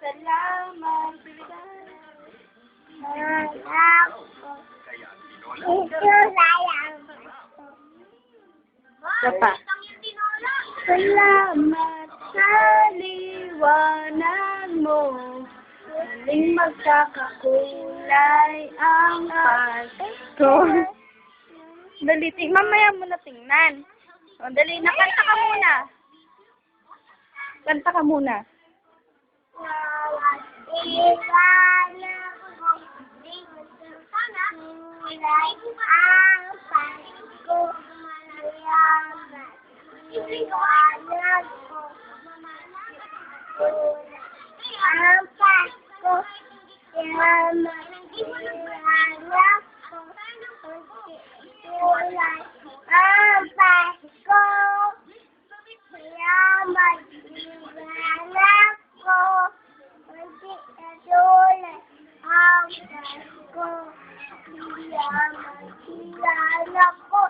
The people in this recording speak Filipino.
Salamat. Salamat. Sapa. Salamat sa liwanag mo. Maling magkakakulay ang atas ko. Dali, mamaya mo na tingnan. O, dali, nakanta ka muna. Kanta ka muna. Kulay ang Pasko. Salamat. Iwanag mo. Ang Pasko. Salamat. Iwanag ko. Kulay Salamat. Iwanag ko.